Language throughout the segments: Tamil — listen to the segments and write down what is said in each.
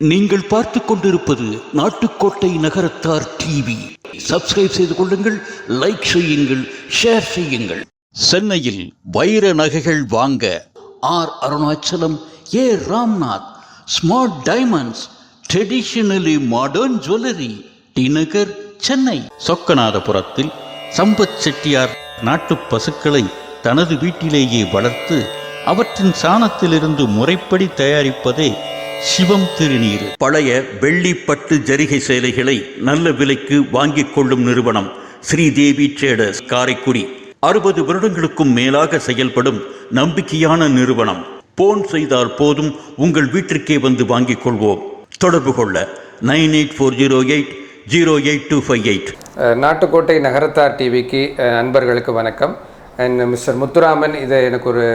நீங்கள் பார்த்து கொண்டிருப்பது நாட்டுக்கோட்டை நகரத்தார் டிவி. சப்ஸ்கிரைப் செய்து கொள்ளுங்கள் லைக் செய்யுங்கள் ஷேர் செய்யுங்கள். சென்னையில் வைர நகைகள் வாங்க R Arunachalam A Ramnath. Smart diamonds traditionally modern jewellery T Nagar Chennai. சொக்கநாதபுரத்தில் Sampath Chettiar நாட்டுப் பசுக்களை தனது வீட்டிலேயே வளர்த்து அவற்றின் சாணத்திலிருந்து முறைப்படி தயாரிப்பதே சிவம் திருநீர். பழைய வெள்ளி பட்டு ஜரிகை சேலைகளை நல்ல விலைக்கு வாங்கிக் கொள்ளும் நிறுவனம் ஸ்ரீதேவி ட்ரேடர்ஸ் காரைக்குடி. அறுபது வருடங்களுக்கும் மேலாக செயல்படும் நம்பிக்கையான நிறுவனம். போன் செய்தால் போதும் உங்கள் வீட்டிற்கே வந்து வாங்கிக் கொள்வோம். தொடர்பு கொள்ள nine eight four zero eight zero eight two five eight. Nattukottai Nagarathar டிவிக்கு அஹ், அன்பர்களுக்கு வணக்கம். அண்ட் மிஸ்டர் முத்துராமன் இதை எனக்கு ஒரு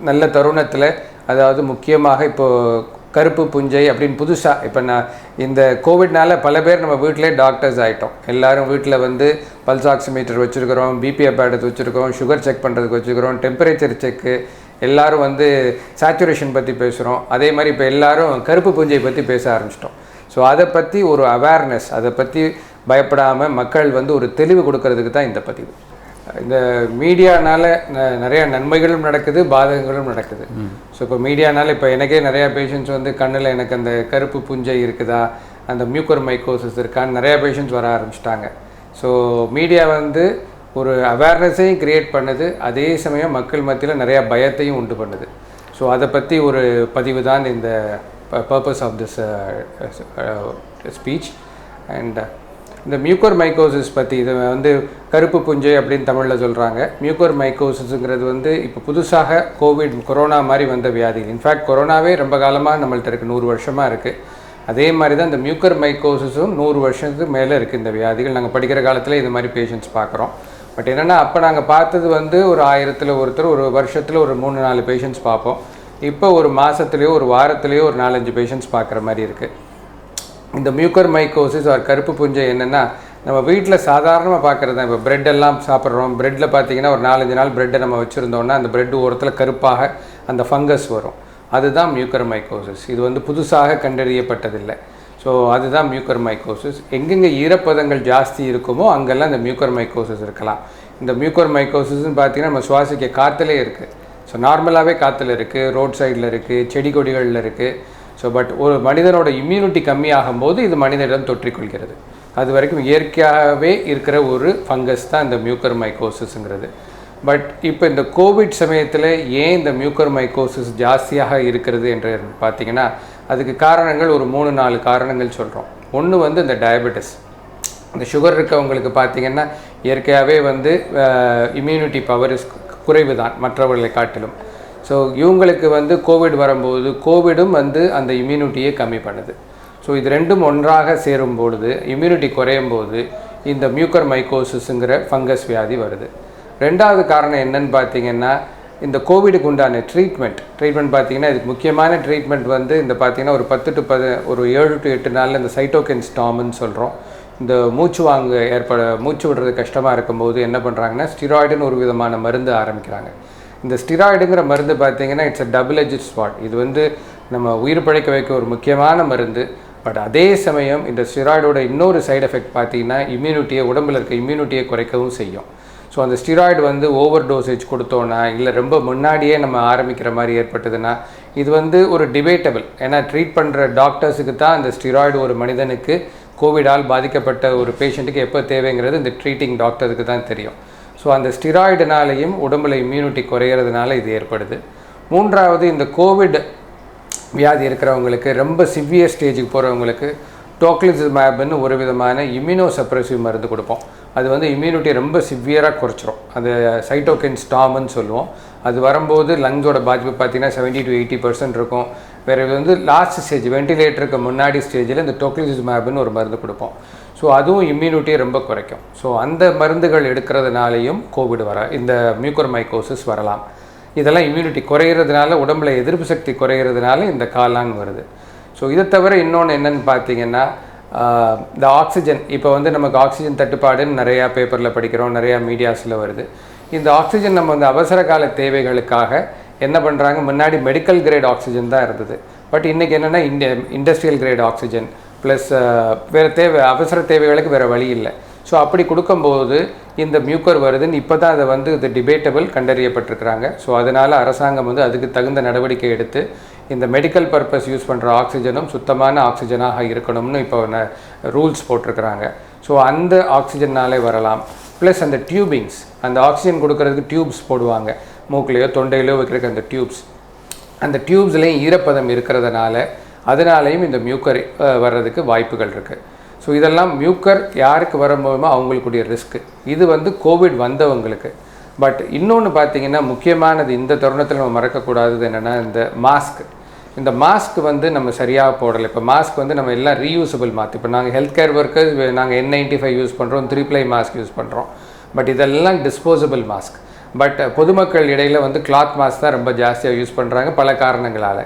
நல்ல தருணத்தில் அதாவது முக்கியமாக இப்போது கருப்பு புஞ்சை அப்படின்னு புதுசாக இப்போ நான் இந்த கோவிட்னால பல பேர் நம்ம வீட்டிலே டாக்டர்ஸ் ஆகிட்டோம் எல்லாரும் வீட்டில் வந்து பல்ஸ் ஆக்சிமீட்டர் வச்சுருக்கிறோம் பிபி எடுத்து வச்சுருக்கோம் சுகர் செக் பண்ணுறதுக்கு வச்சுருக்கிறோம் டெம்பரேச்சர் செக்கு எல்லாரும் வந்து சேச்சுரேஷன் பற்றி பேசுகிறோம் அதே மாதிரி இப்போ எல்லாரும் கருப்பு புஞ்சை பற்றி பேச ஆரம்பிச்சிட்டோம். ஸோ அதை பற்றி ஒரு அவேர்னஸ் அதை பற்றி பயப்படாமல் மக்கள் வந்து ஒரு தெளிவு கொடுக்கறதுக்கு தான் இந்த பதிவு. இந்த மீடியானால நிறைய நன்மைகளும் நடக்குது பாதகங்களும் நடக்குது. ஸோ இப்போ மீடியானால இப்போ எனக்கே நிறையா பேஷண்ட்ஸ் வந்து கண்ணில் எனக்கு அந்த கருப்பு புஞ்சை இருக்குதா அந்த மியூக்கர் மைக்கோசிஸ் இருக்கான்னு நிறையா பேஷண்ட்ஸ் வர ஆரம்பிச்சிட்டாங்க. ஸோ மீடியா வந்து ஒரு அவேர்னஸையும் கிரியேட் பண்ணுது அதே சமயம் மக்கள் மத்தியில் நிறையா பயத்தையும் உண்டு பண்ணுது. ஸோ அதை பற்றி ஒரு பதிவு தான் இந்த purpose of this speech and இந்த மியூக்கர் மைக்கோசிஸ் பற்றி இது வந்து கருப்பு புஞ்சை அப்படின்னு தமிழில் சொல்கிறாங்க மியூக்கர் மைக்கோசிஸுங்கிறது வந்து இப்போ புதுசாக கோவிட் கொரோனா மாதிரி வந்த வியாதி. இன்ஃபேக்ட் கொரோனாவே ரொம்ப காலமாக நம்மள்ட்ட இருக்குது நூறு வருஷமாக இருக்குது அதே மாதிரி தான் இந்த மியூக்கர் மைக்கோசிஸும் நூறு வருஷத்துக்கு மேலே இருக்குது இந்த வியாதிகள். நாங்கள் படிக்கிற காலத்தில் இது மாதிரி பேஷண்ட்ஸ் பார்க்குறோம். பட் என்னென்னா அப்போ நாங்கள் பார்த்தது வந்து ஒரு ஆயிரத்தில் ஒருத்தர் ஒரு வருஷத்தில் ஒரு மூணு நாலு பேஷண்ட்ஸ் பார்ப்போம். இப்போ ஒரு மாதத்துலேயோ ஒரு வாரத்துலேயோ ஒரு நாலஞ்சு பேஷண்ட்ஸ் பார்க்குற மாதிரி இருக்குது இந்த மியூக்கர் மைக்கோசிஸ் ஒரு கருப்பு புஞ்சை என்னென்னா நம்ம வீட்டில் சாதாரணமாக பார்க்குறது தான். இப்போ ப்ரெட்டெல்லாம் சாப்பிட்றோம். ப்ரெட்டில் பார்த்தீங்கன்னா ஒரு நாலஞ்சு நாள் ப்ரெட்டை நம்ம வச்சுருந்தோம்னா அந்த ப்ரெட் ஓரத்தில் கருப்பாக அந்த ஃபங்கஸ் வரும். அதுதான் மியூக்கர் மைக்கோசிஸ் இது வந்து புதுசாக கண்டறியப்பட்டதில்லை. ஸோ அதுதான் மியூக்கர் மைக்கோசிஸ் எங்கெங்கே ஈரப்பதங்கள் ஜாஸ்தி இருக்குமோ அங்கெல்லாம் இந்த மியூக்கர் மைக்கோசிஸ் இருக்கலாம். இந்த மியூக்கர் மைக்கோசிஸ்னு பார்த்தீங்கன்னா நம்ம சுவாசிக்க காற்றுலே இருக்குது ஸோ நார்மலாகவே காற்றுல இருக்குது ரோட் சைடில் இருக்குது செடி கொடிகளில் இருக்குது ஸோ பட் ஒரு மனிதனோட இம்யூனிட்டி கம்மியாகும் போது இது மனிதனிடம் தொற்றிக்கொள்கிறது. அது வரைக்கும் இயற்கையாகவே இருக்கிற ஒரு ஃபங்கஸ் தான் இந்த மியூக்கர் மைக்கோசிஸ்ங்கிறது பட் இப்போ இந்த கோவிட் சமயத்தில் ஏன் இந்த மியூக்கர் மைக்கோசிஸ் ஜாஸ்தியாக இருக்கிறது என்று பார்த்தீங்கன்னா அதுக்கு காரணங்கள் ஒரு மூணு நாலு காரணங்கள் சொல்கிறோம் ஒன்று வந்து இந்த டயபெட்டிஸ் இந்த சுகர் இருக்கவங்களுக்கு பார்த்தீங்கன்னா இயற்கையாகவே வந்து இம்யூனிட்டி பவர் இஸ் குறைவு தான் மற்றவர்களை காட்டிலும். ஸோ இவங்களுக்கு வந்து கோவிட் வரும்போது கோவிடும் வந்து அந்த இம்யூனிட்டியை கம்மி பண்ணுது. ஸோ இது ரெண்டும் ஒன்றாக சேரும் பொழுது இம்யூனிட்டி குறையும் போது இந்த மியூக்கர் மைக்கோசிஸுங்கிற ஃபங்கஸ் வியாதி வருது. ரெண்டாவது காரணம் என்னன்னு பார்த்தீங்கன்னா இந்த கோவிடுக்கு உண்டான ட்ரீட்மெண்ட் ட்ரீட்மெண்ட் பார்த்தீங்கன்னா இதுக்கு முக்கியமான ட்ரீட்மெண்ட் வந்து இந்த பார்த்திங்கன்னா ஒரு பத்து டு பது ஒரு ஏழு டு எட்டு நாளில் இந்த சைட்டோகென் ஸ்டாம்னு சொல்கிறோம் இந்த மூச்சு வாங்க ஏற்பட மூச்சு விடுறது கஷ்டமாக இருக்கும்போது என்ன பண்ணுறாங்கன்னா ஸ்டிராய்டுன்னு ஒரு விதமான மருந்து ஆரம்பிக்கிறாங்க. இந்த ஸ்டிராய்டுங்கிற மருந்து பார்த்தீங்கன்னா it's a double edged spot இது வந்து நம்ம உயிர் பிழைக்க வைக்க ஒரு முக்கியமான மருந்து. பட் அதே சமயம் இந்த ஸ்டிராய்டோட இன்னொரு சைடு எஃபெக்ட் பார்த்தீங்கன்னா இம்யூனிட்டியை உடம்பில் இருக்க இம்யூனிட்டியை குறைக்கவும் செய்யும். ஸோ அந்த ஸ்டிராய்டு வந்து ஓவர் டோசேஜ் கொடுத்தோன்னா இல்லை ரொம்ப முன்னாடியே நம்ம ஆரம்பிக்கிற மாதிரி ஏற்பட்டதுன்னா இது வந்து ஒரு டிபேட்டபிள் ஏன்னா ட்ரீட் பண்ணுற டாக்டர்ஸுக்கு தான் அந்த ஸ்டிராய்டு ஒரு மனிதனுக்கு கோவிடால் பாதிக்கப்பட்ட ஒரு பேஷண்ட்டுக்கு எப்போ தேவைங்கிறது இந்த ட்ரீட்டிங் டாக்டருக்கு தான் தெரியும். ஸோ அந்த ஸ்டிராய்டுனாலையும் உடம்புல இம்யூனிட்டி குறையிறதுனால இது ஏற்படுது. மூன்றாவது இந்த கோவிட் வியாதி இருக்கிறவங்களுக்கு ரொம்ப சிவியர் ஸ்டேஜுக்கு போகிறவங்களுக்கு டோக்லிசிமேப்னு ஒரு விதமான இம்யூனோ சப்ரசிவ் மருந்து கொடுப்போம். அது வந்து இம்யூனிட்டி ரொம்ப சிவியராக குறைச்சிரும். அது சைட்டோகின் ஸ்டாம்னு சொல்லுவோம். அது வரும்போது லங்ஸோட பாதிப்பு பார்த்தீங்கன்னா செவன்ட்டி டு எயிட்டி பர்சன்ட் இருக்கும். வேறு இது வந்து லாஸ்ட் ஸ்டேஜ் வென்டிலேட்டருக்கு முன்னாடி ஸ்டேஜில் இந்த டோக்லிசிமேப்னு ஒரு மருந்து கொடுப்போம். ஸோ அதுவும் இம்யூனிட்டியை ரொம்ப குறைக்கும். ஸோ அந்த மருந்துகள் எடுக்கிறதுனாலையும் கோவிட் வர இந்த மியூக்கோர்மைக்கோசிஸ் வரலாம். இதெல்லாம் இம்யூனிட்டி குறையிறதுனால உடம்புல எதிர்ப்பு சக்தி குறையிறதுனால இந்த காலாங் வருது. ஸோ இதை தவிர இன்னொன்று என்னன்னு பார்த்தீங்கன்னா இந்த ஆக்சிஜன் இப்போ வந்து நமக்கு ஆக்சிஜன் தட்டுப்பாடுன்னு நிறையா பேப்பரில் படிக்கிறோம் நிறையா மீடியாஸில் வருது. இந்த ஆக்சிஜன் நம்ம வந்து அவசர கால தேவைகளுக்காக என்ன பண்ணுறாங்க முன்னாடி மெடிக்கல் கிரேட் ஆக்சிஜன் தான் இருந்தது. பட் இன்றைக்கி என்னென்னா இந்த இண்டஸ்ட்ரியல் கிரேட் ஆக்சிஜன் ப்ளஸ் வேறு தேவை அவசர தேவைகளுக்கு வேறு வழி இல்லை. ஸோ அப்படி கொடுக்கும்போது இந்த மியூக்கர் வருதுன்னு இப்போ தான் அதை வந்து இது டிபேட்டபிள் கண்டறியப்பட்டிருக்கிறாங்க. ஸோ அதனால் அரசாங்கம் வந்து அதுக்கு தகுந்த நடவடிக்கை எடுத்து இந்த மெடிக்கல் பர்பஸ் யூஸ் பண்ணுற ஆக்சிஜனும் சுத்தமான ஆக்சிஜனாக இருக்கணும்னு இப்போ ரூல்ஸ் போட்டிருக்கிறாங்க. ஸோ அந்த ஆக்சிஜன்னாலே வரலாம். ப்ளஸ் அந்த டியூபிங்ஸ் அந்த ஆக்சிஜன் கொடுக்கறதுக்கு டியூப்ஸ் போடுவாங்க. மூக்கிலையோ தொண்டையிலையோ வைக்கிறதுக்கு அந்த டியூப்ஸ் அந்த டியூப்ஸ்லேயும் ஈரப்பதம் இருக்கிறதுனால அதனாலேயும் இந்த மியூக்கர் வர்றதுக்கு வாய்ப்புகள் இருக்குது ஸோ இதெல்லாம் மியூக்கர் யாருக்கு வரும்போதுமோ அவங்களுக்குடைய ரிஸ்க்கு இது வந்து கோவிட் வந்தவங்களுக்கு. பட் இன்னொன்று பார்த்தீங்கன்னா முக்கியமானது இந்த தருணத்தில் நம்ம மறக்கக்கூடாதது என்னென்னா இந்த மாஸ்க் இந்த மாஸ்க் வந்து நம்ம சரியாக போடலை. இப்போ மாஸ்க் வந்து நம்ம எல்லாம் ரீயூசபிள் மாற்று இப்போ நாங்கள் ஹெல்த் கேர் ஒர்க்கர்ஸ் நாங்கள் என் நைன்டி ஃபைவ் யூஸ் பண்ணுறோம் த்ரீ ப்ளை மாஸ்க் யூஸ் பண்ணுறோம் பட் இதெல்லாம் டிஸ்போசபிள் மாஸ்க் பட் பொதுமக்கள் இடையில் வந்து கிளாத் மாஸ்க் தான் ரொம்ப ஜாஸ்தியாக யூஸ் பண்ணுறாங்க பல காரணங்களால்.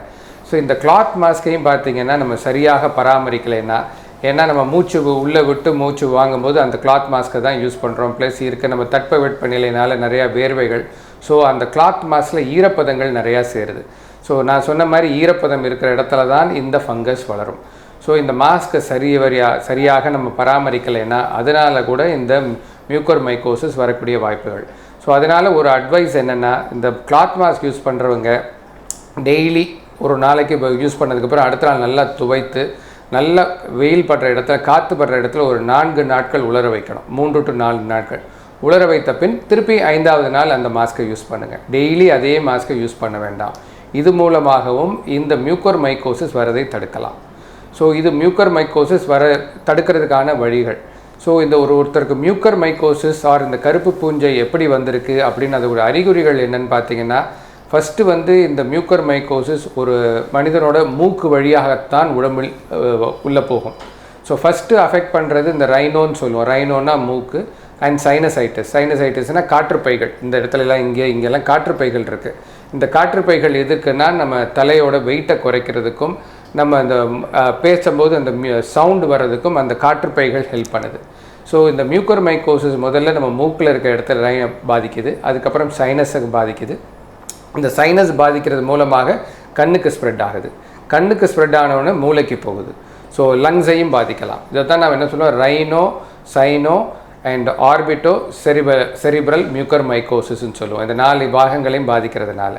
ஸோ இந்த கிளாத் மாஸ்கையும் பார்த்தீங்கன்னா நம்ம சரியாக பராமரிக்கலைன்னா ஏன்னா நம்ம மூச்சு உள்ளே விட்டு மூச்சு வாங்கும்போது அந்த கிளாத் மாஸ்க்கை தான் யூஸ் பண்ணுறோம் ப்ளஸ் இருக்க நம்ம தட்பவெட்ப வெப்பநிலையினால நிறையா வேர்வைகள். ஸோ அந்த கிளாத் மாஸ்கில் ஈரப்பதங்கள் நிறையா சேருது. ஸோ நான் சொன்ன மாதிரி ஈரப்பதம் இருக்கிற இடத்துல தான் இந்த ஃபங்கஸ் வளரும். ஸோ இந்த மாஸ்க்கை சரி வரியா சரியாக நம்ம பராமரிக்கலைன்னா அதனால் கூட இந்த மியூக்கர் மைக்கோசிஸ் வரக்கூடிய வாய்ப்புகள். ஸோ அதனால் ஒரு அட்வைஸ் என்னென்னா இந்த கிளாத் மாஸ்க் யூஸ் பண்ணுறவங்க டெய்லி ஒரு நாளைக்கு இப்போ யூஸ் பண்ணதுக்கப்புறம் அடுத்த நாள் நல்லா துவைத்து நல்ல வெயில் படுற இடத்துல காற்று படுற இடத்துல ஒரு நான்கு நாட்கள் உலர வைக்கணும். மூன்று டு நாலு நாட்கள். உலர வைத்த பின் திருப்பி ஐந்தாவது நாள் அந்த மாஸ்க்கை யூஸ் பண்ணுங்கள் டெய்லி அதே மாஸ்க்கை யூஸ் பண்ண வேண்டாம். இது மூலமாகவும் இந்த மியூக்கர் மைக்கோசிஸ் வரதை தடுக்கலாம். ஸோ இது மியூக்கர் மைக்கோசிஸ் வர தடுக்கிறதுக்கான வழிகள். ஸோ இந்த ஒரு ஒருத்தருக்கு மியூக்கர் மைக்கோசிஸ் ஆர் இந்த கருப்பு பூஞ்சை எப்படி வந்திருக்கு அப்படின்னு அதோட அறிகுறிகள் என்னன்னு பார்த்தீங்கன்னா ஃபஸ்ட்டு வந்து இந்த மியூக்கர் மைக்கோசிஸ் ஒரு மனிதனோட மூக்கு வழியாகத்தான் உடம்பில் உள்ளே போகும். ஸோ ஃபஸ்ட்டு அஃபெக்ட் பண்ணுறது இந்த ரைனோன்னு சொல்லுவோம். ரைனோன்னா மூக்கு அண்ட் சைனசைட்டிஸ் சைனசைட்டிஸ்னால் காற்றுப்பைகள். இந்த இடத்துலலாம் இங்கே இங்கெல்லாம் காற்றுப்பைகள் இருக்குது இந்த காற்றுப்பைகள் எதுக்குன்னா நம்ம தலையோட வெயிட்டை குறைக்கிறதுக்கும் நம்ம அந்த பேசும்போது அந்த சவுண்டு வர்றதுக்கும் அந்த காற்றுப்பைகள் ஹெல்ப் பண்ணுது. ஸோ இந்த மியூக்கர் மைக்கோசிஸ் முதல்ல நம்ம மூக்கில் இருக்க இடத்துல பாதிக்குது. அதுக்கப்புறம் சைனஸுக்கு பாதிக்குது. இந்த சைனஸ் பாதிக்கிறது மூலமாக கண்ணுக்கு ஸ்ப்ரெட் ஆகுது. கண்ணுக்கு ஸ்ப்ரெட் ஆனவுடனே மூளைக்கு போகுது. ஸோ லங்ஸையும் பாதிக்கலாம். இதை தான் நான் என்ன சொல்லுவேன் ரைனோ சைனோ அண்ட் ஆர்பிட்டோ செரிப செரிப்ரல் மியூக்கர் மைக்கோசிஸ்ன்னு சொல்லுவோம். இந்த நாலு பாகங்களையும் பாதிக்கிறதுனால.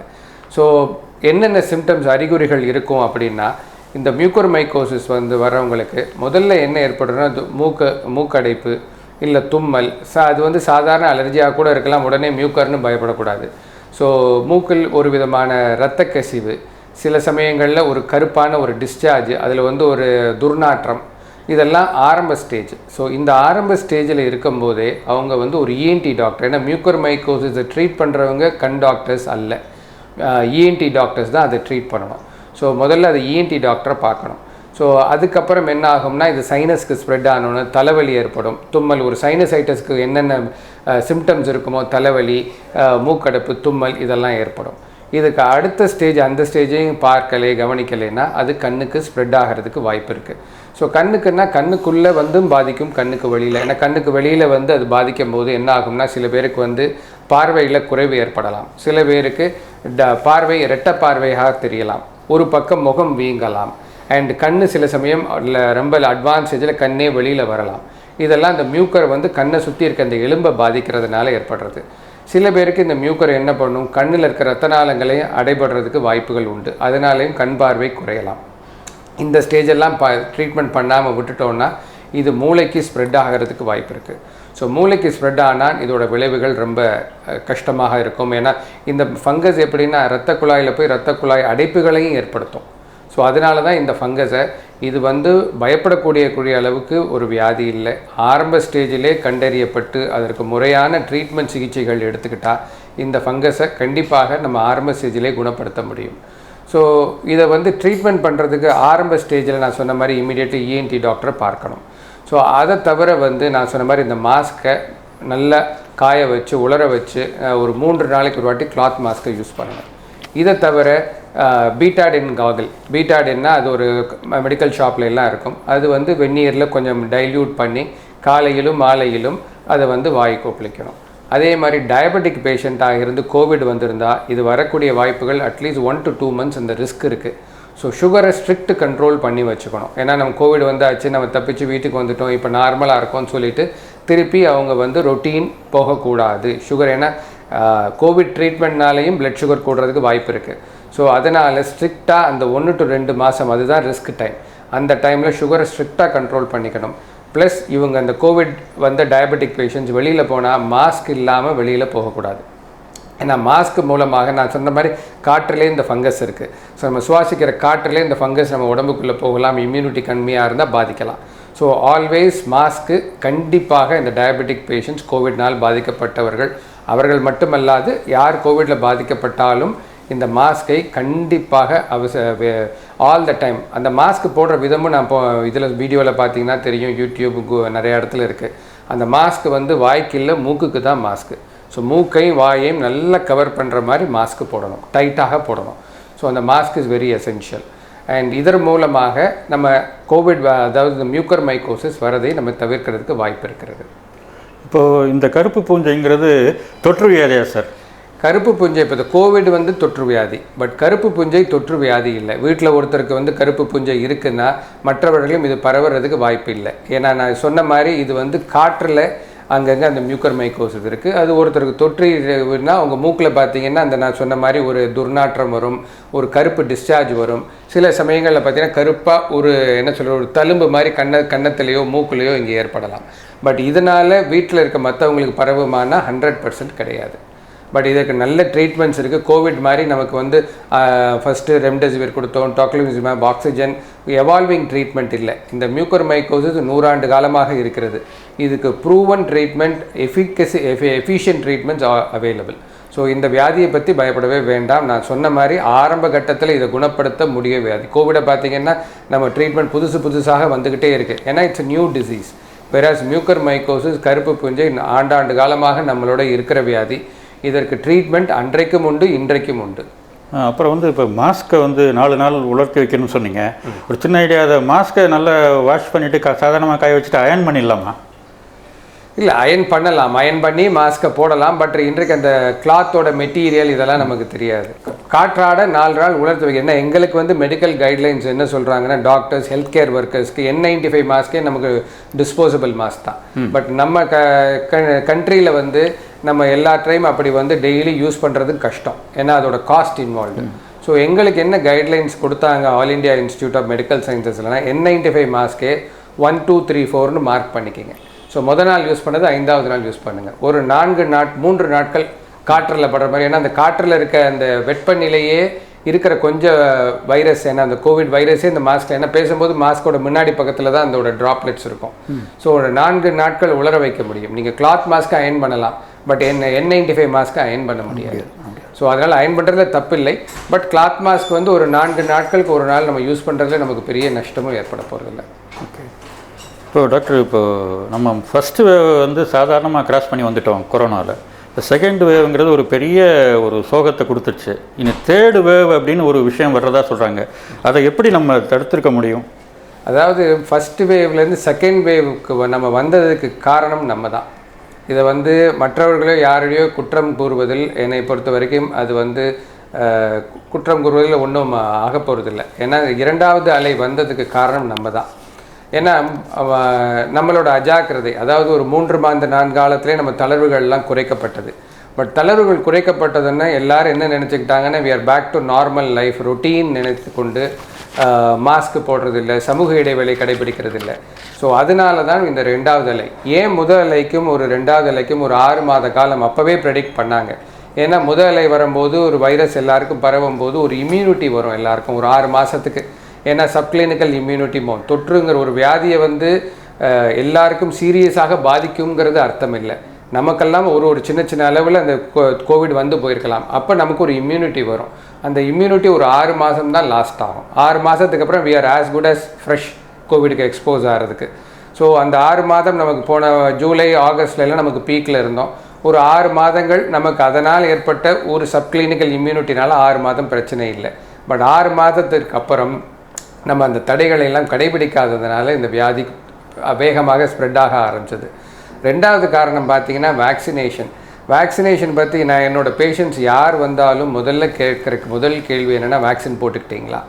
ஸோ என்னென்ன சிம்டம்ஸ் அறிகுறிகள் இருக்கும் அப்படின்னா இந்த மியூக்கர் மைக்கோசிஸ் வந்து வரவங்களுக்கு முதல்ல என்ன ஏற்படுறதுன்னா மூக்கு மூக்கடைப்பு இல்லை தும்மல். சா அது வந்து சாதாரண அலர்ஜியாக கூட இருக்கலாம். உடனே மியூக்கர்னு பயப்படக்கூடாது. ஸோ மூக்கில் ஒரு விதமான இரத்த கசிவு. சில சமயங்களில் ஒரு கருப்பான ஒரு டிஸ்சார்ஜ் அதில் வந்து ஒரு துர்நாற்றம். இதெல்லாம் ஆரம்ப ஸ்டேஜ் ஸோ இந்த ஆரம்ப ஸ்டேஜில் இருக்கும்போதே அவங்க வந்து ஒரு இஎன்டி டாக்டர் ஏன்னா மியூக்கர் மைக்கோசிஸை ட்ரீட் பண்ணுறவங்க கண் டாக்டர்ஸ் அல்ல. இஎன்டி டாக்டர்ஸ் தான் அதை ட்ரீட் பண்ணணும். ஸோ முதல்ல அதை இஎன்டி டாக்டரை பார்க்கணும். ஸோ அதுக்கப்புறம் என்ன ஆகும்னா இது சைனஸ்க்கு ஸ்ப்ரெட் ஆனோன்னு தலைவலி ஏற்படும். தும்மல் ஒரு சைனசைட்டஸ்க்கு என்னென்ன சிம்டம்ஸ் இருக்குமோ தலைவலி மூக்கடைப்பு தும்மல் இதெல்லாம் ஏற்படும். இதுக்கு அடுத்த ஸ்டேஜ் அந்த ஸ்டேஜையும் பார்க்கலே கவனிக்கலைன்னா அது கண்ணுக்கு ஸ்ப்ரெட் ஆகிறதுக்கு வாய்ப்பு இருக்குது ஸோ கண்ணுக்குன்னா கண்ணுக்குள்ளே வந்தும் பாதிக்கும் கண்ணுக்கு வெளியில். ஏன்னா கண்ணுக்கு வெளியில் வந்து அது பாதிக்கும் போது என்ன ஆகும்னா சில பேருக்கு வந்து பார்வையில் குறைவு ஏற்படலாம். சில பேருக்கு ட பார்வை இரட்ட பார்வையாக தெரியலாம். ஒரு பக்கம் முகம் வீங்கலாம். அண்ட் கண் சில சமயம் அதில் ரொம்ப அட்வான்ஸ் ஏஜில் கண்ணே வெளியில் வரலாம். இதெல்லாம் இந்த மியூக்கர் வந்து கண்ணை சுற்றி இருக்க அந்த எலும்பை பாதிக்கிறதுனால ஏற்படுறது. சில பேருக்கு இந்த மியூக்கர் என்ன பண்ணும்? கண்ணில் இருக்க ரத்த நாளங்களையும் அடைபடுறதுக்கு வாய்ப்புகள் உண்டு. அதனாலேயும் கண் பார்வை குறையலாம். இந்த ஸ்டேஜெல்லாம் ப ட்ரீட்மெண்ட் பண்ணாமல் விட்டுட்டோம்னா இது மூளைக்கு ஸ்ப்ரெட் ஆகிறதுக்கு வாய்ப்பு இருக்குது ஸோ மூளைக்கு ஸ்ப்ரெட் ஆனால் இதோட விளைவுகள் ரொம்ப கஷ்டமாக இருக்கும். ஏன்னா இந்த ஃபங்கஸ் எப்படின்னா இரத்த குழாயில் போய் இரத்த குழாய் அடைப்புகளையும் ஏற்படுத்தும். ஸோ அதனால தான் இந்த ஃபங்கஸை இது வந்து பயப்படக்கூடிய கூடிய அளவுக்கு ஒரு வியாதி இல்லை. ஆரம்ப ஸ்டேஜிலே கண்டறியப்பட்டு அதற்கு முறையான ட்ரீட்மெண்ட் சிகிச்சைகள் எடுத்துக்கிட்டால் இந்த ஃபங்கஸை கண்டிப்பாக நம்ம ஆரம்ப ஸ்டேஜிலே குணப்படுத்த முடியும். ஸோ இதை வந்து ட்ரீட்மெண்ட் பண்ணுறதுக்கு ஆரம்ப ஸ்டேஜில் நான் சொன்ன மாதிரி இமீடியட்லி இஎன்டி டாக்டரை பார்க்கணும். ஸோ அதை தவிர வந்து நான் சொன்ன மாதிரி இந்த மாஸ்க்கை நல்லா காய வச்சு உலர வச்சு ஒரு மூன்று நாளைக்கு ஒரு வாட்டி கிளாத் மாஸ்க்கை யூஸ் பண்ணணும். இதை தவிர பீட்டாடின் காகல் பீட்டாடின்னா அது ஒரு மெடிக்கல் ஷாப்ல எல்லாம் இருக்கும். அது வந்து வெந்நீரில் கொஞ்சம் டைல்யூட் பண்ணி காலையிலும் மாலையிலும் அதை வந்து வாய் கொப்பளிக்கணும் அதே மாதிரி டயபெட்டிக் பேஷண்ட்டாக இருந்து கோவிட் வந்திருந்தால் இது வரக்கூடிய வாய்ப்புகள் at least one to two months அந்த ரிஸ்க் இருக்குது ஸோ சுகரை ஸ்ட்ரிக்ட் கண்ட்ரோல் பண்ணி வச்சுக்கணும். ஏன்னா நம்ம கோவிட் வந்தாச்சு நம்ம தப்பிச்சு வீட்டுக்கு வந்துட்டோம் இப்போ நார்மலாக இருக்கோம்னு சொல்லிட்டு திருப்பி அவங்க வந்து ரொட்டீன் போகக்கூடாது. சுகர் ஏன்னா கோவிட் ட்ரீட்மெண்ட்னாலேயும் பிளட் சுகர் கூடுறதுக்கு வாய்ப்பு இருக்குது ஸோ அதனால் ஸ்ட்ரிக்டாக அந்த ஒன்று டு ரெண்டு மாதம் அதுதான் ரிஸ்க் டைம் அந்த டைமில் சுகரை ஸ்ட்ரிக்டாக கண்ட்ரோல் பண்ணிக்கணும். ப்ளஸ் இவங்க அந்த கோவிட் வந்த டயபெட்டிக் பேஷண்ட்ஸ் வெளியில் போனால் மாஸ்க் இல்லாமல் வெளியில் போகக்கூடாது. ஏன்னா மாஸ்க் மூலமாக நான் சொன்ன மாதிரி காற்றிலே இந்த ஃபங்கஸ் இருக்குது ஸோ நம்ம சுவாசிக்கிற காற்றுலேயே இந்த ஃபங்கஸ் நம்ம உடம்புக்குள்ளே போகலாம். இம்யூனிட்டி கம்மியாக இருந்தால் பாதிக்கலாம். ஸோ ஆல்வேஸ் மாஸ்க்கு கண்டிப்பாக இந்த டயபெட்டிக் பேஷண்ட்ஸ் கோவிட்னால் பாதிக்கப்பட்டவர்கள். அவர்கள் மட்டுமல்லாது யார் கோவிடில் பாதிக்கப்பட்டாலும் இந்த மாஸ்கை கண்டிப்பாக அவச ஆல் த டைம் அந்த மாஸ்க் போடுற விதமும் நான் இப்போ இதில் வீடியோவில் பார்த்தீங்கன்னா தெரியும் யூடியூப் நிறைய இடத்துல இருக்குது அந்த மாஸ்க் வந்து வாய்க்கு இல்லை மூக்குக்கு தான் மாஸ்க்கு. ஸோ மூக்கையும் வாயையும் நல்லா கவர் பண்ணுற மாதிரி மாஸ்க் போடணும். டைட்டாக போடணும். ஸோ அந்த mask is very essential and இதன் மூலமாக நம்ம கோவிட் அதாவது மியூக்கர் மைக்கோசிஸ் வரதை நம்ம தவிர்க்கிறதுக்கு வாய்ப்பு இருக்கிறது. இப்போது இந்த கருப்பு பூஞ்சைங்கிறது தொற்று வியாதியா சார் கருப்பு புஞ்சை இப்போ கோவிட் வந்து தொற்று வியாதி. பட் கருப்பு புஞ்சை தொற்று வியாதி இல்லை. வீட்டில் ஒருத்தருக்கு வந்து கருப்பு புஞ்சை இருக்குன்னா மற்றவர்களும் இது பரவுறதுக்கு வாய்ப்பு இல்லை. ஏன்னா நான் சொன்ன மாதிரி இது வந்து காற்றில் அங்கங்கே அந்த மியூக்கர் மைக்கோசிஸ் இருக்குது அது ஒருத்தருக்கு தொற்றுனா அவங்க மூக்கில் பார்த்தீங்கன்னா அந்த நான் சொன்ன மாதிரி ஒரு துர்நாற்றம் வரும் ஒரு கருப்பு டிஸ்சார்ஜ் வரும். சில சமயங்களில் பார்த்தீங்கன்னா கருப்பாக ஒரு என்ன சொல்கிற ஒரு தழும்பு மாதிரி கண்ண கன்னத்துலேயோ மூக்குலேயோ இங்கே ஏற்படலாம். பட் இதனால் வீட்டில் இருக்க மற்றவங்களுக்கு பரவுமானா ஹண்ட்ரட் பர்சன்ட் கிடையாது. பட் இதற்கு நல்ல ட்ரீட்மெண்ட்ஸ் இருக்குது கோவிட் மாதிரி நமக்கு வந்து ஃபஸ்ட்டு ரெம்டெசிவிர் கொடுத்தோம் டாக்லிமிசிமேப் ஆக்சிஜன் எவால்விங் ட்ரீட்மெண்ட் இல்லை. இந்த மியூக்கர் மைக்கோசிஸ் நூறாண்டு காலமாக இருக்கிறது. இதுக்கு proven treatment efficacy efficient treatments available so இந்த வியாதியை பற்றி பயப்படவே வேண்டாம். நான் சொன்ன மாதிரி ஆரம்ப கட்டத்தில் இதை குணப்படுத்த முடிய வியாதி கோவிடை பார்த்தீங்கன்னா நம்ம ட்ரீட்மெண்ட் புதுசு புதுசாக வந்துக்கிட்டே இருக்குது ஏன்னா இட்ஸ் நியூ டிசீஸ் பெராஸ் மியூக்கர் மைக்கோசிஸ் கருப்பு புஞ்சை ஆண்டாண்டு காலமாக நம்மளோட இருக்கிற வியாதி. இதற்கு ட்ரீட்மெண்ட் அன்றைக்கும் உண்டு இன்றைக்கும் உண்டு. அப்புறம் வந்து இப்போ மாஸ்க்கை வந்து நாலு நாள் உலர்த்தி வைக்கணும்னு சொன்னீங்க. ஒரு சின்ன ஐடியா அதை மாஸ்க்கை நல்லா வாஷ் பண்ணிவிட்டு க சாதாரணமாக காய வச்சுட்டு அயன் பண்ணிடலாமா? இல்லை அயன் பண்ணலாம். அயன் பண்ணி மாஸ்க்கை போடலாம். பட் இன்றைக்கு அந்த கிளாத்தோட மெட்டீரியல் இதெல்லாம் நமக்கு தெரியாது. காற்றாட நாலு நாள் உலர்த்து வைக்க என்ன எங்களுக்கு வந்து மெடிக்கல் கைட்லைன்ஸ் என்ன சொல்கிறாங்கன்னா டாக்டர்ஸ் ஹெல்த் கேர் ஒர்க்கர்ஸ்க்கு என் நைன்டி ஃபைவ் மாஸ்க்கே நமக்கு டிஸ்போசபிள் மாஸ்க் தான். பட் நம்ம க கண்ட்ரியில் வந்து நம்ம எல்லா டைம் அப்படி வந்து டெய்லி யூஸ் பண்ணுறது கஷ்டம். ஏன்னா அதோட காஸ்ட் இன்வால்வ்டு ஸோ எங்களுக்கு என்ன கைட்லைன்ஸ் கொடுத்தாங்க All India Institute of Medical சயின்சஸ்லனா N ninety five மாஸ்க்கே ஒன் டூ த்ரீ ஃபோர்னு மார்க் பண்ணிக்கங்க. ஸோ முத நாள் யூஸ் பண்ணது ஐந்தாவது நாள் யூஸ் பண்ணுங்கள் ஒரு நான்கு நாட் மூன்று நாட்கள் காற்றில் படுற மாதிரி. ஏன்னா அந்த காற்றில் இருக்க அந்த வெப்பநிலையே இருக்கிற கொஞ்சம் வைரஸ் ஏன்னா அந்த கோவிட் வைரஸே இந்த மாஸ்க் ஏன்னா பேசும்போது மாஸ்கோட முன்னாடி பக்கத்தில் தான் அதோட ட்ராப்லெட்ஸ் இருக்கும். ஸோ ஒரு நான்கு நாட்கள் உலர வைக்க முடியும். நீங்கள் கிளாத் மாஸ்க்கை அயன் பண்ணலாம். But N N ninety five மாஸ்க்கை அயன் பண்ண முடியாது. ஸோ அதனால் அயன் பண்ணுறதுல தப்பில்லை. பட் கிளாத் மாஸ்க் வந்து ஒரு நான்கு நாட்களுக்கு ஒரு நாள் நம்ம யூஸ் பண்ணுறதுல நமக்கு பெரிய நஷ்டமும் ஏற்பட போகிறதில்ல ஓகே இப்போ டாக்டர் இப்போ நம்ம ஃபஸ்ட்டு வேவ் வந்து சாதாரணமாக கிராஸ் பண்ணி வந்துட்டோம் கொரோனாவில் இப்போ செகண்ட் வேவ்ங்கிறது ஒரு பெரிய ஒரு சோகத்தை கொடுத்துருச்சு. இனி தேர்டு வேவ் அப்படின்னு ஒரு விஷயம் வர்றதா சொல்கிறாங்க அதை எப்படி நம்ம தடுத்திருக்க முடியும்? அதாவது ஃபஸ்ட்டு வேவ்லேருந்து செகண்ட் வேவுக்கு நம்ம வந்ததுக்கு காரணம் நம்ம தான் இதை வந்து மற்றவர்களோ யாரையோ குற்றம் கூறுவதில் என்னை பொறுத்த வரைக்கும் அது வந்து குற்றம் கூறுவதில் ஒன்றும் ஆக போகிறதில்ல ஏன்னா இரண்டாவது அலை வந்ததுக்கு காரணம் நம்ம தான் ஏன்னா நம்மளோட அஜாக்கிரதை அதாவது ஒரு மூன்று மாந்த நான்காலத்திலே நம்ம தளர்வுகள்லாம் குறைக்கப்பட்டது. பட் தளர்வுகள் குறைக்கப்பட்டதுன்னா எல்லாரும் என்ன நினச்சிக்கிட்டாங்கன்னா we are back to normal life routine நினைத்து கொண்டு மாஸ்க் போடுறதில்லை சமூக இடைவெளி கடைபிடிக்கிறதில்லை. ஸோ அதனால தான் இந்த ரெண்டாவது அலை. ஏன் முதல் அலைக்கும் ஒரு ரெண்டாவது அலைக்கும் ஒரு ஆறு மாத காலம் அப்போவே ப்ரெடிக்ட் பண்ணாங்க? ஏன்னா முதல் அலை வரும்போது ஒரு வைரஸ் எல்லாருக்கும் பரவும் போது ஒரு இம்யூனிட்டி வரும் எல்லாருக்கும் ஒரு ஆறு மாதத்துக்கு ஏன்னா சப்கிளினிக்கல் இம்யூனிட்டி மோன் தொற்றுங்கிற ஒரு வியாதியை வந்து எல்லாருக்கும் சீரியஸாக பாதிக்குங்கிறது அர்த்தம் இல்லை. நமக்கெல்லாம் ஒரு ஒரு சின்ன சின்ன அளவில் அந்த கோ- கோவிட் வந்து போயிருக்கலாம். அப்போ நமக்கு ஒரு இம்யூனிட்டி வரும். அந்த இம்யூனிட்டி ஒரு ஆறு மாதம் தான் லாஸ்ட் ஆகும். ஆறு மாதத்துக்கு அப்புறம் we are as good as fresh கோவிடுக்கு expose ஆகிறதுக்கு ஸோ அந்த ஆறு மாதம் நமக்கு போன ஜூலை ஆகஸ்ட்லலாம் நமக்கு பீக்கில் இருந்தோம். ஒரு ஆறு மாதங்கள் நமக்கு அதனால் ஏற்பட்ட ஒரு சப்கிளினிக்கல் இம்யூனிட்டினால ஆறு மாதம் பிரச்சனை இல்லை. பட் ஆறு மாதத்திற்கு அப்புறம் நம்ம அந்த தடைகளை எல்லாம் கடைபிடிக்காததுனால இந்த வியாதி வேகமாக ஸ்ப்ரெட் ஆக ஆரம்பிச்சது. ரெண்டாவது காரணம் பார்த்தீங்கன்னா வேக்சினேஷன் வேக்சினேஷன் பற்றி நான் என்னோட பேஷண்ட்ஸ் யார் வந்தாலும் முதல்ல கேட்குறக்கு முதல் கேள்வி என்னென்னா வேக்சின் போட்டுக்கிட்டீங்களா?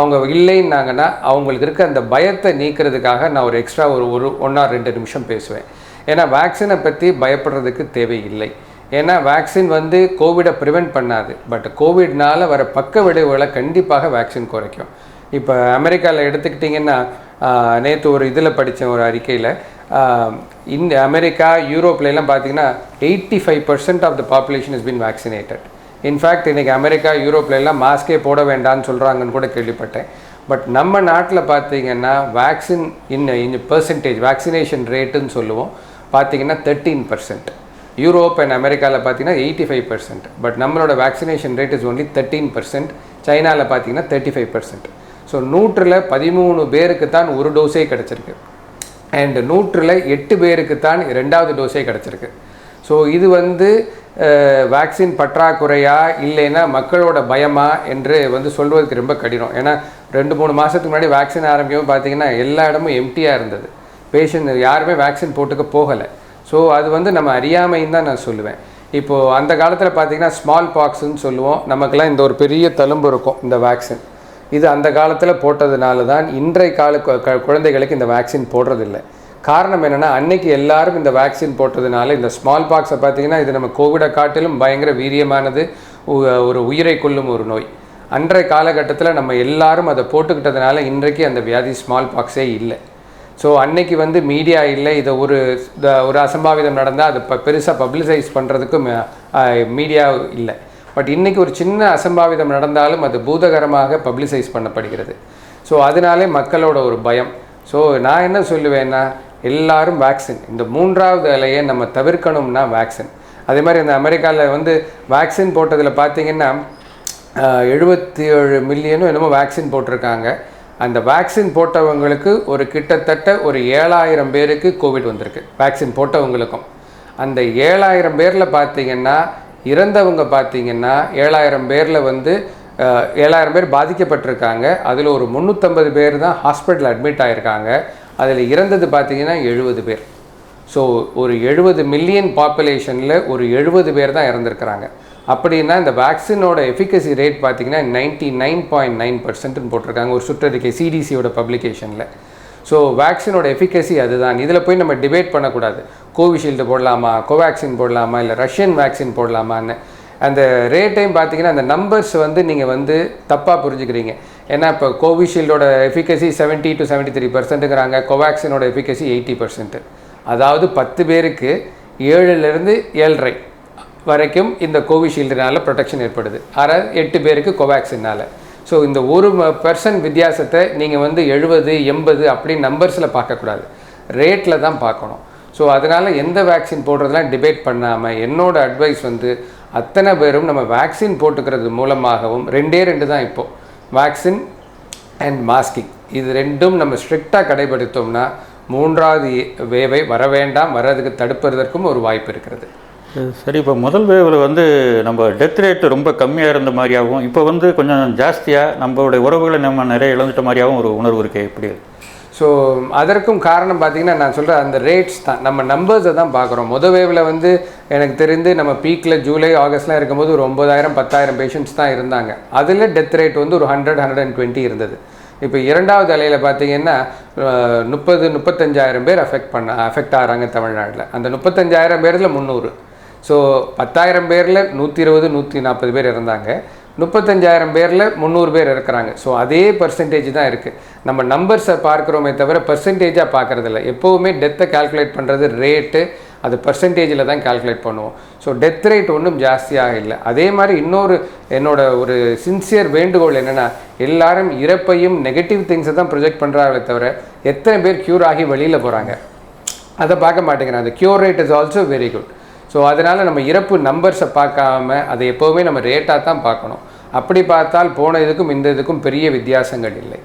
அவங்க இல்லைன்னாங்கன்னா அவங்களுக்கு இருக்க அந்த பயத்தை நீக்கிறதுக்காக நான் ஒரு எக்ஸ்ட்ரா ஒரு ஒரு ஒன்றா ரெண்டு நிமிஷம் பேசுவேன். ஏன்னா வேக்சினை பற்றி பயப்படுறதுக்கு தேவையில்லை. ஏன்னா வேக்சின் வந்து கோவிடை ப்ரிவெண்ட் பண்ணாது. பட் கோவிட்னால் வர பக்க விளைவுகளை கண்டிப்பாக வேக்சின் குறைக்கும். இப்போ அமெரிக்காவில் எடுத்துக்கிட்டிங்கன்னா நேற்று ஒரு இதில் படித்தேன் ஒரு அறிக்கையில். இந்த அமெரிக்கா யூரோப்லாம் பார்த்தீங்கன்னா eighty five percent of the population is been vaccinated in fact இன்றைக்கி அமெரிக்கா யூரோப்லாம் மாஸ்கே போட வேண்டாம்னு சொல்கிறாங்கன்னு கூட கேள்விப்பட்டேன். பட் நம்ம நாட்டில் பார்த்தீங்கன்னா வேக்சின் இன் இந்த பர்சன்டேஜ் வேக்சினேஷன் ரேட்டுன்னு சொல்லுவோம் பார்த்தீங்கன்னா தேர்ட்டீன் பர்சன்ட் யூரோப் அண்ட் அமெரிக்காவில் பார்த்தீங்கன்னா எயிட்டி ஃபைவ் பர்சன்ட் பட் நம்மளோட vaccination rate is only thirteen percent சைனாவில் பார்த்தீங்கன்னா தேர்ட்டி ஃபைவ் பர்சன்ட் ஸோ நூற்றில் பதிமூணு பேருக்கு தான் ஒரு டோஸே கிடச்சிருக்கு. அண்ட் நூற்றில் எட்டு பேருக்கு தான் ரெண்டாவது டோஸே கிடச்சிருக்கு. ஸோ இது வந்து வேக்சின் பற்றாக்குறையா இல்லைன்னா மக்களோட பயமா என்று வந்து சொல்வதற்கு ரொம்ப கடினம். ஏன்னா ரெண்டு மூணு மாதத்துக்கு முன்னாடி வேக்சின் ஆரம்பிக்கும் பார்த்தீங்கன்னா எல்லா இடமும் எம்டியாக இருந்தது. பேஷண்ட் யாருமே வேக்சின் போட்டுக்க போகலை. ஸோ அது வந்து நம்ம அறியாமைன்னு தான் நான் சொல்லுவேன். இப்போது அந்த காலத்தில் பார்த்தீங்கன்னா ஸ்மால் பாக்ஸுன்னு சொல்லுவோம். நமக்கெல்லாம் இந்த ஒரு பெரிய தழும்பு இருக்கும் இந்த வேக்சின் இது அந்த காலத்தில் போட்டதுனால தான் இன்றைய கால குழந்தைகளுக்கு இந்த வேக்சின் போடுறதில்லை. காரணம் என்னென்னா அன்னைக்கு எல்லாரும் இந்த வேக்சின் போட்டதுனால இந்த ஸ்மால் பாக்ஸை பார்த்தீங்கன்னா இது நம்ம கோவிடை காட்டிலும் பயங்கர வீரியமானது உ- ஒரு உயிரை கொள்ளும் ஒரு நோய். அன்றைய காலகட்டத்தில் நம்ம எல்லாரும் அதை போட்டுக்கிட்டதுனால இன்றைக்கு அந்த வியாதி ஸ்மால் பாக்ஸே இல்லை. ஸோ அன்னைக்கு வந்து மீடியா இல்லை இதை ஒரு ஒரு அசம்பாவிதம் நடந்தால் அதை ப பெருசாக பப்ளிசைஸ் பண்ணுறதுக்கும் மீடியா இல்லை. பட் இன்றைக்கி ஒரு சின்ன அசம்பாவிதம் நடந்தாலும் அது பூதகரமாக பப்ளிசைஸ் பண்ணப்படுகிறது. ஸோ அதனாலே மக்களோட ஒரு பயம். ஸோ நான் என்ன சொல்லுவேன்னா எல்லாரும் வேக்சின். இந்த மூன்றாவது அலையை நம்ம தவிர்க்கணும்னா வேக்சின். அதே மாதிரி இந்த அமெரிக்காவில் வந்து வேக்சின் போட்டதில் பார்த்தீங்கன்னா எழுபத்தி ஏழு மில்லியனும் என்னமோ வேக்சின் போட்டிருக்காங்க. அந்த வேக்சின் போட்டவங்களுக்கு ஒரு கிட்டத்தட்ட ஒரு ஏழாயிரம் பேருக்கு கோவிட் வந்திருக்கு. வேக்சின் போட்டவங்களுக்கும். அந்த ஏழாயிரம் பேரில் பார்த்தீங்கன்னா இறந்தவங்க பார்த்தீங்கன்னா ஏழாயிரம் பேரில் வந்து ஏழாயிரம் பேர் பாதிக்கப்பட்டிருக்காங்க. அதில் ஒரு முந்நூற்றம்பது பேர் தான் ஹாஸ்பிட்டல் அட்மிட் ஆகிருக்காங்க அதில் இறந்தது பார்த்தீங்கன்னா எழுபது பேர். ஸோ ஒரு எழுபது மில்லியன் பாப்புலேஷனில் ஒரு எழுபது பேர் தான் இறந்துருக்கிறாங்க. அப்படின்னா இந்த வேக்சினோட எஃபிகசி ரேட் பார்த்தீங்கன்னா நைன்டி நைன் பாயிண்ட் நைன் பர்சன்ட்னு போட்டிருக்காங்க ஒரு சுற்றறிக்கை சிடிசியோட பப்ளிகேஷனில். ஸோ வேக்சினோட எஃபிகசி அதுதான். இதில் போய் நம்ம டிபேட் பண்ணக்கூடாது. கோவிஷீல்டு போடலாமா கோவேக்சின் போடலாமா இல்லை ரஷ்யன் வேக்சின் போடலாமான்னு. அந்த ரேட்டையும் பார்த்தீங்கன்னா அந்த நம்பர்ஸ் வந்து நீங்கள் வந்து தப்பாக புரிஞ்சுக்கிறீங்க. ஏன்னா இப்போ கோவிஷீல்டோட efficacy seventy to seventy three பர்சன்ட்டுங்கிறாங்க கோவேக்சினோட எஃபிகசி எயிட்டி பர்சன்ட்டு அதாவது பத்து பேருக்கு ஏழுலேருந்து ஏழரை வரைக்கும் இந்த கோவிஷீல்டுனால ப்ரொடெக்ஷன் ஏற்படுது. அதாவது எட்டு பேருக்கு கோவேக்சினால் ஸோ இந்த ஒரு பர்சன்ட் வித்தியாசத்தை நீங்கள் வந்து எழுபது எண்பது அப்படின்னு நம்பர்ஸில் பார்க்கக்கூடாது. ரேட்டில் தான் பார்க்கணும். ஸோ அதனால் எந்த வேக்சின் போடுறதுலாம் டிபேட் பண்ணாமல் என்னோட அட்வைஸ் வந்து அத்தனை பேரும் நம்ம வேக்சின் போட்டுக்கிறது மூலமாகவும் ரெண்டே ரெண்டு தான் இப்போது வேக்சின் அண்ட் மாஸ்கிங் இது ரெண்டும் நம்ம ஸ்ட்ரிக்டாக கடைபிடித்தோம்னா மூன்றாவது வேவை வர வேண்டாம் வர்றதுக்கு தடுப்பதற்கும் ஒரு வாய்ப்பு இருக்கிறது. சரி இப்போ முதல் வேவில் வந்து நம்ம டெத் ரேட் ரொம்ப கம்மியாக இருந்த மாதிரியாகவும் இப்போ வந்து கொஞ்சம் ஜாஸ்தியாக நம்மளுடைய உறவுகளை நம்ம நிறைய இழந்துட்ட மாதிரியாகவும் ஒரு உணர்வு இருக்குது எப்படி? ஸோ அதற்கும் காரணம் பார்த்தீங்கன்னா நான் சொல்கிற அந்த ரேட்ஸ் தான். நம்ம நம்பர்ஸை தான் பார்க்குறோம் மொதல் வேவில் வந்து எனக்கு தெரிந்து நம்ம பீக்கில் ஜூலை ஆகஸ்ட்லாம் இருக்கும்போது ஒரு ஒம்பதாயிரம் பத்தாயிரம் பேஷண்ட்ஸ் தான் இருந்தாங்க. அதில் டெத் ரேட் வந்து ஒரு ஹண்ட்ரட் ஹண்ட்ரட் அண்ட் டுவெண்ட்டி இருந்தது. இப்போ இரண்டாவது அலையில் பார்த்தீங்கன்னா முப்பது முப்பத்தஞ்சாயிரம் பேர் அஃபெக்ட் பண்ண அஃபெக்ட் ஆகிறாங்க தமிழ்நாட்டில். அந்த முப்பத்தஞ்சாயிரம் பேரில் முந்நூறு. ஸோ பத்தாயிரம் பேரில் நூற்றி இருபது நூற்றி நாற்பது பேர் இருந்தாங்க முப்பத்தஞ்சாயிரம் பேரில் முந்நூறு பேர் இருக்கிறாங்க. ஸோ அதே பர்சன்டேஜ் தான் இருக்குது நம்ம நம்பர்ஸை பார்க்குறோமே தவிர பர்சன்டேஜாக பார்க்குறதில்ல. எப்போவுமே டெத்தை கால்குலேட் பண்ணுறது ரேட்டு அது பர்சன்டேஜில் தான் கால்குலேட் பண்ணுவோம். ஸோ டெத் ரேட் ஒன்றும் ஜாஸ்தியாக இல்லை. அதே மாதிரி இன்னொரு என்னோட ஒரு சின்சியர் வேண்டுகோள் என்னென்னா எல்லாரும் இறப்பையும் நெகட்டிவ் திங்ஸை தான் ப்ரொஜெக்ட் பண்ணுறாங்களே தவிர எத்தனை பேர் க்யூர் ஆகி வெளியில் போகிறாங்க அதை பார்க்க மாட்டேங்கிறாங்க. அந்த cure rate is also very good so அதனால் நம்ம இறப்பு நம்பர்ஸை பார்க்காம அதை எப்போவுமே நம்ம ரேட்டாக தான் பார்க்கணும். அப்படி பார்த்தால் போன இதுக்கும் இந்த இதுக்கும் பெரிய வித்தியாசங்கள் இல்லை.